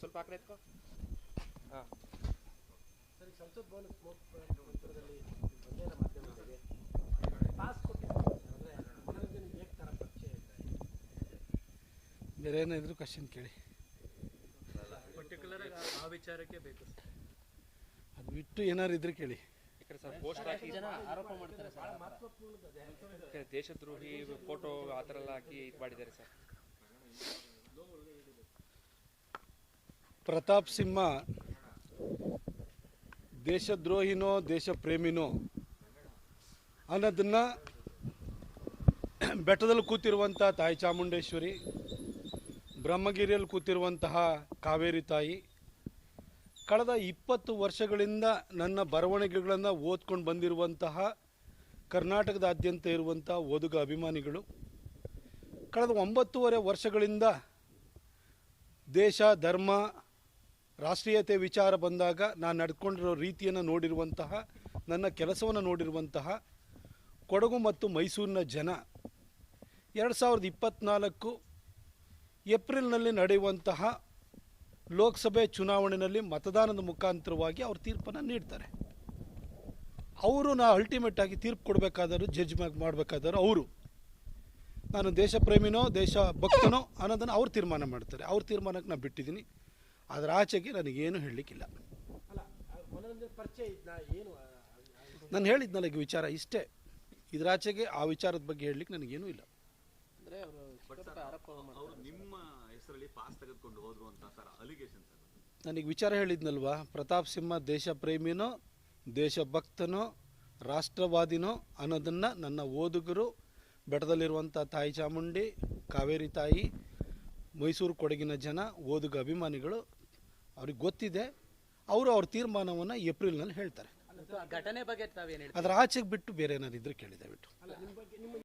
ಸ್ವಲ್ಪ ಆಕಡೆ ಕಡೆ ಎತ್ಕೋ. ಹಾಂ. ಸರಿ ಈಗ ಸಂಸತ್ ಭವನ ಸ್ಮೋಕ್ ಬಂದೇನ ಮಾಧ್ಯಮಗಳಿಗೆ ಪಾಸ್ ಕೊಟ್ಟಿದ್ದಾರೆ ಅಂದರೆ ಮನೋರಂಜನೆ ಹೇಗೆ ಥರ ಪರಿಚಯ ಇದೆ? ಬೇರೆ ಏನಾದರೂ ಕ್ವಶನ್ ಕೇಳಿ. ಪರ್ಟಿಕ್ಯುಲರ್ ಆ ವಿಚಾರಕ್ಕೆ ಬೇಕು ಸರ್. ಅದು ಬಿಟ್ಟು ಏನಾರು ಇದ್ರೆ ಕೇಳಿ. ಈ ಸರ್ ಪೋಸ್ಟ್ ಹಾಕಿ ಜನ ಆರೋಪ ಮಾಡ್ತಾರೆ ಸರ್. ದೇಶದ್ರೋಹಿ ಫೋಟೋ ಆ ಥರ ಎಲ್ಲ ಹಾಕಿ ಇದು ಮಾಡಿದ್ದಾರೆ ಸರ್. ಪ್ರತಾಪ್ ಸಿಂಹ, ದೇಶದ್ರೋಹಿನೋ ದೇಶ ಪ್ರೇಮಿನೋ ಅನ್ನೋದನ್ನ ಬೆಟ್ಟದಲ್ಲಿ ಕೂತಿರುವಂಥ ತಾಯಿ ಚಾಮುಂಡೇಶ್ವರಿ, ಬ್ರಹ್ಮಗಿರಿಯಲ್ಲಿ ಕೂತಿರುವಂತಹ ಕಾವೇರಿ ತಾಯಿ, ಕಳೆದ ಇಪ್ಪತ್ತು ವರ್ಷಗಳಿಂದ ನನ್ನ ಬರವಣಿಗೆಗಳನ್ನು ಓದ್ಕೊಂಡು ಬಂದಿರುವಂತಹ ಕರ್ನಾಟಕದಾದ್ಯಂತ ಇರುವಂಥ ಓದುಗ ಅಭಿಮಾನಿಗಳು, ಕಳೆದ ಒಂಬತ್ತೂವರೆ ವರ್ಷಗಳಿಂದ ದೇಶ, ಧರ್ಮ ರಾಷ್ಟ್ರೀಯತೆ ವಿಚಾರ ಬಂದಾಗ ನಾನು ನಡ್ಕೊಂಡಿರೋ ರೀತಿಯನ್ನು ನೋಡಿರುವಂತಹ, ನನ್ನ ಕೆಲಸವನ್ನು ನೋಡಿರುವಂತಹ ಕೊಡಗು ಮತ್ತು ಮೈಸೂರಿನ ಜನ ಎರಡು ಸಾವಿರದ ಇಪ್ಪತ್ತ್ನಾಲ್ಕು ಏಪ್ರಿಲ್ನಲ್ಲಿ ನಡೆಯುವಂತಹ ಲೋಕಸಭೆ ಚುನಾವಣೆಯಲ್ಲಿ ಮತದಾನದ ಮುಖಾಂತರವಾಗಿ ಅವ್ರ ತೀರ್ಪನ್ನು ನೀಡ್ತಾರೆ. ಅವರು ನಾ ಅಲ್ಟಿಮೇಟಾಗಿ ತೀರ್ಪು ಕೊಡಬೇಕಾದರೂ ಜಡ್ಜ್ ಮಾಡಬೇಕಾದರೂ ಅವರು. ನಾನು ದೇಶ ಪ್ರೇಮಿನೋ ದೇಶ ಭಕ್ತನೋ ಅನ್ನೋದನ್ನು ಅವ್ರು ತೀರ್ಮಾನ ಮಾಡ್ತಾರೆ. ಅವ್ರ ತೀರ್ಮಾನಕ್ಕೆ ನಾನು ಬಿಟ್ಟಿದ್ದೀನಿ. ಅದರ ಆಚೆಗೆ ನನಗೇನು ಹೇಳಲಿಕ್ಕಿಲ್ಲ. ನಾನು ಹೇಳಿದ್ನಲ್ಲ ಈಗ ವಿಚಾರ ಇಷ್ಟೇ. ಇದರ ಆಚೆಗೆ ಆ ವಿಚಾರದ ಬಗ್ಗೆ ಹೇಳಲಿಕ್ಕೆ ನನಗೇನು ಇಲ್ಲ. ಅಂದ್ರೆ ಅವರು ಆರೋಪ ಮಾಡ್ತಾರೆ. ಅವರು ನಿಮ್ಮ ಹೆಸರಲ್ಲಿ ಪಾಸ್ ತೆಗೆದುಕೊಂಡು ಹೋದ್ರು ಅಂತ ಸರ್ ಅಲಿಗೇಷನ್ ನನಗೆ ವಿಚಾರ ಹೇಳಿದ್ನಲ್ವಾ? ಪ್ರತಾಪ್ ಸಿಂಹ ದೇಶ ಪ್ರೇಮಿನೋ ದೇಶಭಕ್ತನೋ ರಾಷ್ಟ್ರವಾದಿನೋ ಅನ್ನೋದನ್ನು ನನ್ನ ಓದುಗರು ಬೆಟ್ಟದಲ್ಲಿರುವಂಥ ತಾಯಿ ಚಾಮುಂಡಿ ಕಾವೇರಿ ತಾಯಿ ಮೈಸೂರು ಕೊಡಗಿನ ಜನ ಓದುಗ ಅಭಿಮಾನಿಗಳು ಅವ್ರಿಗೆ ಗೊತ್ತಿದೆ ಅವರು ಅವ್ರ ತೀರ್ಮಾನವನ್ನು ಏಪ್ರಿಲ್ನಲ್ಲಿ ಹೇಳ್ತಾರೆ. ಘಟನೆ ಬಗ್ಗೆ ತಾವೇನು ಅದರ ಆಚೆಗೆ ಬಿಟ್ಟು ಬೇರೆ ಏನಾದ್ರು ಇದ್ರೆ ಕೇಳಿದೆ ದಯವಿಟ್ಟು.